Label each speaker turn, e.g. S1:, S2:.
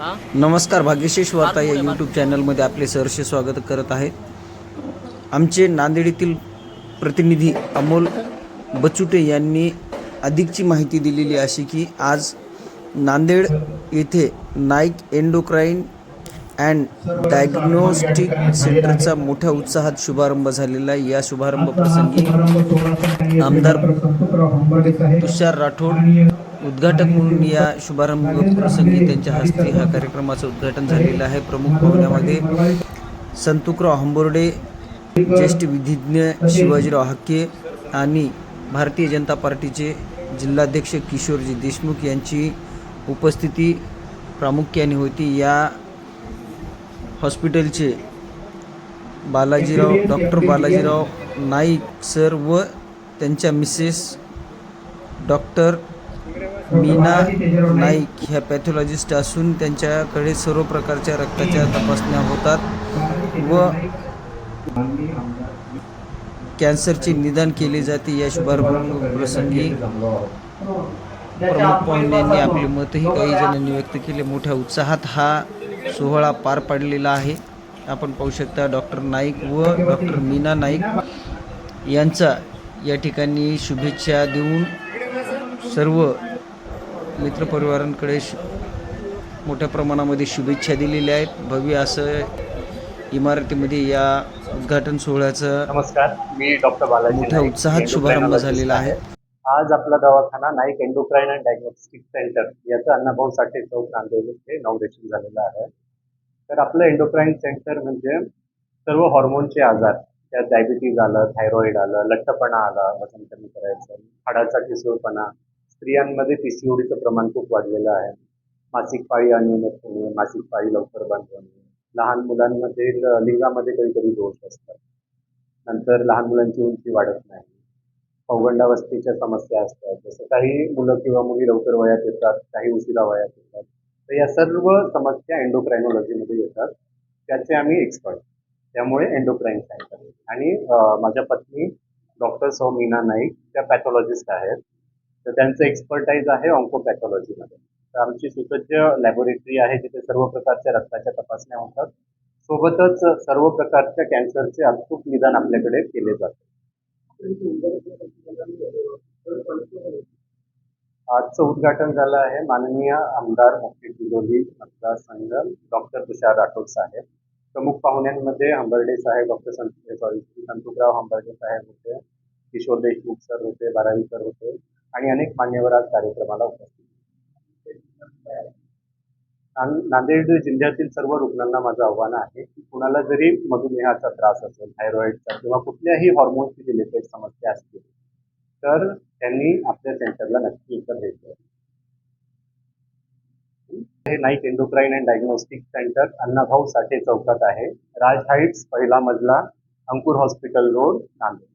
S1: नमस्कार भाग्यशेष वार्ता या यूट्यूब चॅनलमध्ये आपले सहर्ष स्वागत करत आहे आमचे नांदेड येथील प्रतिनिधी अमोल बचुटे यांनी अधिकची माहिती दिलेली अशी की आज नांदेड येथे नाईक एंडोक्राईन अँड डायग्नोस्टिक सेंटरचा मोठ्या उत्साहात शुभारंभ झालेला आहे. या शुभारंभ प्रसंगी आमदार तुषार राठोड उद्घाटक म्हणून या शुभारंभ प्रसंगी त्यांच्या हस्ते ह्या कार्यक्रमाचं उद्घाटन झालेलं आहे. प्रमुख पाहुण्यामध्ये संतुकराव हंबोर्डे ज्येष्ठ विधिज्ञ शिवाजीराव हक्के आणि भारतीय जनता पार्टीचे जिल्हाध्यक्ष किशोरजी देशमुख यांची उपस्थिती प्रामुख्याने होती. या हॉस्पिटलचे बालाजीराव डॉक्टर बालाजीराव नाईक सर व त्यांच्या मिसेस डॉक्टर मीना नाईक ह्या पॅथॉलॉजिस्ट असून त्यांच्याकडे सर्व प्रकारच्या रक्ताच्या तपासण्या होतात व कॅन्सरचे निदान केले जाते या शुभारंभ प्रसंगी. प्रमुख पाहुण्यांनी आपले मतही काही जणांनी व्यक्त केले. मोठ्या उत्साहात हा सोहळा पार पाडलेला आहे. आपण पाहू शकता डॉक्टर नाईक व डॉक्टर मीना नाईक यांचा या ठिकाणी शुभेच्छा देऊन सर्व मित्रपरिवारांकडे शु मोठ्या प्रमाणामध्ये शुभेच्छा दिलेल्या आहेत. भव्य असं इमारतीमध्ये या उद्घाटन सोहळ्याचं
S2: नमस्कार. मी डॉक्टर बालाजी
S1: मोठ्या
S2: नाईक,
S1: उत्साहात शुभारंभ
S2: endocrinologist
S1: झालेला आहे.
S2: आज आपला दवाखाना Naik endocrine and diagnostic centre याचं अण्णाभाऊ साठे चौक नांदेड येथे इनॉग्रेशन झालेलं आहे. तर आपलं एंडोक्राईन सेंटर म्हणजे सर्व हॉर्मोनचे आजार. त्यात डायबिटीज आलं थायरॉइड आलं लठ्ठपणा आला वजन कमी करायचं हाडाचा ठिसूळपणा स्त्रियांमध्ये पीसीओडीचं प्रमाण खूप वाढलेलं आहे. मासिक पाळी अनियमित होणे मासिक पाळी लवकर बंद होणे लहान मुलांमध्ये ल- लिंगामध्ये कधीतरी दोष असतात. नंतर लहान मुलांची उंची वाढत नाही. पौगंडावस्थेच्या समस्या असतात. जसं काही मुलं किंवा मुली लवकर वयात येतात काही उशिरा वयात येतात तर या सर्व समस्या एन्डोक्रायनॉलॉजीमध्ये येतात. त्याचे आम्ही एक्सपर्ट त्यामुळे एंडोक्राईन सेंटर आणि माझ्या पत्नी डॉक्टर सौ मीना नाईक त्या पॅथॉलॉजिस्ट आहेत. तर त्यांचं एक्सपर्टाईज आहे ऑन्कोपॅथॉलॉजीमध्ये तर आमची सुसज्ज लॅबोरेटरी आहे जिथे सर्व प्रकारच्या रक्ताच्या तपासण्या होतात. सोबतच सर्व प्रकारच्या कॅन्सरचे अचूक निदान आपल्याकडे केले जाते. आजचं उद्घाटन झालं आहे माननीय आमदार मुक्ती दिलोली मतदारसंघ डॉक्टर तुषार राठोड साहेब. प्रमुख पाहुण्यांमध्ये हंबर्डे साहेब डॉक्टर संत सॉरी संतुकराव हंबर्डे साहेब होते किशोर देशमुख सर होते बारावी सर होते. आणि अनेक मान्यवर आज कार्यक्रमाला उपस्थित नांदेड जिल्ह्यातील सर्व रुग्णांना माझं आव्हान आहे की कुणाला जरी मधुमेहाचा त्रास असेल थायरॉइडचा किंवा कुठल्याही हॉर्मोन्सची रिलेटेड समस्या असतील तर त्यांनी आपल्या सेंटरला नक्की उत्तर द्यायचं हे Naik endocrine and diagnostic centre Annabhau Sathe चौकात आहे. राज हाईट्स पहिला मजला अंकुर हॉस्पिटल रोड नांदेड.